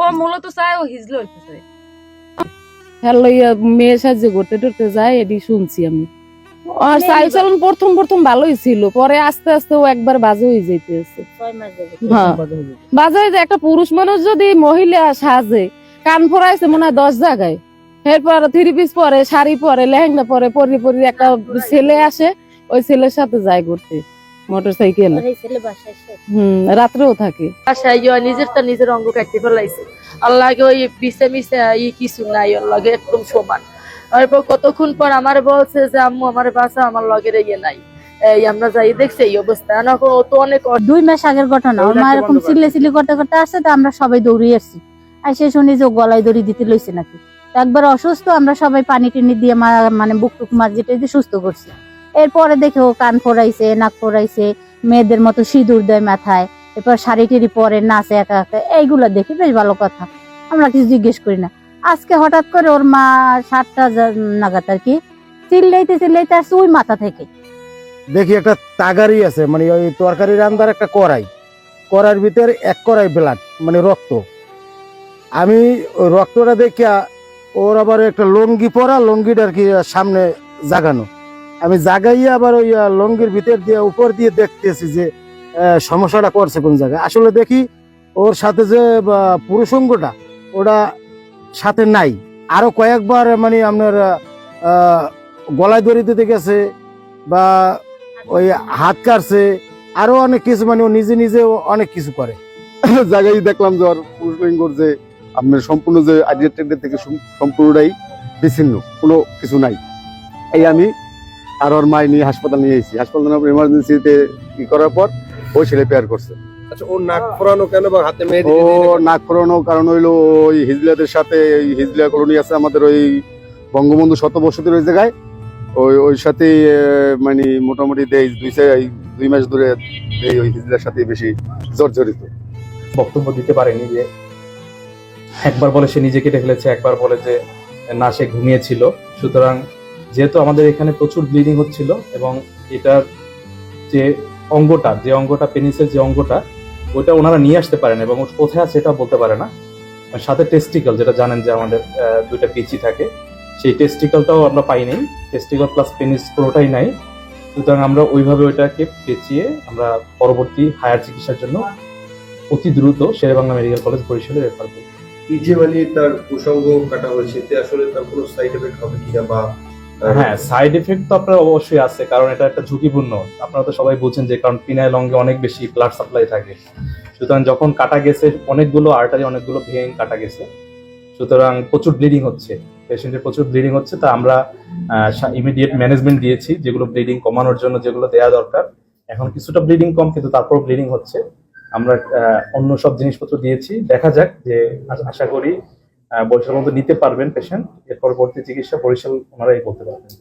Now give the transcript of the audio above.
ও মূলত চায় ও হিজলে হ্যাঁ লইয়া সাহায্য করতে টরতে যায় এটি শুনছি আমি। আর চালন প্রথম প্রথম ভালোই ছিল পরে আস্তে আস্তে ও একবার বাজে হয়ে যাইতেছে। হ্যাঁ। বাজে হয়ে যায় একটা পুরুষ মানুষ যদি মহিলা সাজে কান ফোরাইছে মনে হয় দশ জায়গায়। এরপর থ্রি পিস পরে শাড়ি পরে লেহেঙ্গা পরে পরি পরি একটা ছেলে আসে ওই ছেলের সাথে যায় ঘুরতে। মোটর সাইকেল হম রাত্রেও থাকে। বাসায় নিজের তো নিজের অঙ্গ কাটতে ফেলাইছে। আল্লাহকে ওই ই কিছু নাই ওর লগে একদম সমান। তারপর কতক্ষণ পর আমার বলছে যে আম্মু আমার বাসা আমার লগের ইয়ে নাই। এই আমরা যাই দেখছি এই অবস্থা। এখন ও তো অনেক দুই মাস আগের ঘটনা। ওর মা এরকম চিল্লে চিল্লি করতে করতে আসছে তো আমরা সবাই দৌড়িয়ে আসছি। আর সে শুনি যে গলায় দড়ি দিতে লইছে নাকি। একবার অসুস্থ আমরা সবাই পানি টিনি দিয়ে মা- মানে বুক টুক যেটা সুস্থ করছি। এরপরে দেখে ও কান ফোরাইছে নাক ফোরাইছে মেয়েদের মতো সিঁদুর দেয় মাথায়, এরপর শাড়ি টিড়ি পরে নাচে একা একা, এইগুলো দেখি বেশ ভালো কথা। আমরা কিছু জিজ্ঞেস করি না। আজকে হঠাৎ করে ওর মা সাতটা নাগাদ আর কি চিল্লাইতে চিল্লাইতে আসছে ওই মাথা থেকে। দেখি একটা তাগারি আছে মানে ওই তরকারি রান্নার একটা কড়াই। কড়াইয়ের ভিতরে এক কড়াই ব্লাড মানে রক্ত। আমি রক্তটা দেখিয়া ওর আবার একটা লঙ্গি পরা, লঙ্গিটা আর কি সামনে জাগানো। আমি জাগাইয়া আবার ওই লঙ্গির ভিতর দিয়ে, উপর দিয়ে দেখতেছি যে সমস্যাটা করছে কোন জায়গায়। আসলে দেখি, ওর সাথে যে পুরুষঙ্গটা, ওটা সাথে নাই। আরও কয়েকবার মানে আপনার গলায় দড়ি দিতে গেছে, বা ওই হাত কাটছে, আরও অনেক কিছু মানে ও নিজে নিজে অনেক কিছু করে। জায়গায় দেখলাম যে ওর পুরুষলিঙ্গর যে, আপনার সম্পূর্ণ যে আইডিয়া থেকে সম্পূর্ণটাই বিচ্ছিন্ন, কোনো কিছু নাই। এই আমি আর ওর মাই নিয়ে হাসপাতাল নিয়ে এসেছি হাসপাতাল এমার্জেন্সিতে ই করার পর ওই ছেলে পেয়ার করছে। আচ্ছা ওর নাক ফোরানো কেন বা হাতে মেহেদি ও নাক ফোরানো কারণ হইল ওই হিজলাদের সাথে এই হিজলা কলোনি আছে আমাদের ওই বঙ্গবন্ধু শতবর্ষতের ওই জায়গায়। ওই ওই সাথে মানে মোটামুটি দেয় দুই এই দুই মাস ধরে এই ওই হিজলার সাথে বেশি জর্জরিত। বক্তব্য দিতে পারেনি যে একবার বলে সে নিজে কেটে ফেলেছে একবার বলে যে না সে ঘুমিয়েছিল। সুতরাং যেহেতু আমাদের এখানে প্রচুর ব্লিডিং হচ্ছিল এবং এটার যে অঙ্গটা যে অঙ্গটা, পেনিসের যে অঙ্গটা ওটা ওনারা নিয়ে আসতে পারেন এবং কোথায় আছে এটা বলতে পারে না। সাথে টেস্টিকল যেটা জানেন যে আমাদের দুইটা পিচি থাকে, সেই টেস্টিকলটাও আমরা পাইনি টেস্টিকল প্লাস পেনিস পুরোটাই নাই। সুতরাং আমরা ওইভাবে ওইটাকে পেঁচিয়ে আমরা পরবর্তী হায়ার চিকিৎসার জন্য অতি দ্রুত শেরেবাংলা মেডিকেল কলেজ বরিশালে রেফার করি যে মানে তার প্রসঙ্গ কাটা হয়েছে, এতে আসলে তার কোনো সাইড এফেক্ট হবে কিনা বা হ্যাঁ সাইড এফেক্ট তো আপনার অবশ্যই আছে, কারণ এটা একটা ঝুঁকিপূর্ণ। আপনারা তো সবাই বুঝছেন যে কারণ পিনাইল অঙ্গে অনেক বেশি ব্লাড সাপ্লাই থাকে। সুতরাং যখন কাটা গেছে, অনেকগুলো আর্টারি অনেকগুলো ভেন কাটা গেছে, সুতরাং প্রচুর ব্লিডিং হচ্ছে। পেশেন্টের প্রচুর ব্লিডিং হচ্ছে, তা আমরা ইমিডিয়েট ম্যানেজমেন্ট দিয়েছি, যেগুলো ব্লিডিং কমানোর জন্য যেগুলো দেওয়া দরকার। এখন কিছুটা ব্লিডিং কম, কিন্তু তারপর ব্লিডিং হচ্ছে। আমরা অন্য সব জিনিসপত্র দিয়েছি। দেখা যাক যে আশা করি বরিশাল মতো নিতে পারবেন পেশেন্ট এর পরবর্তী চিকিৎসা বরিশাল ওনারাই করতে পারবেন।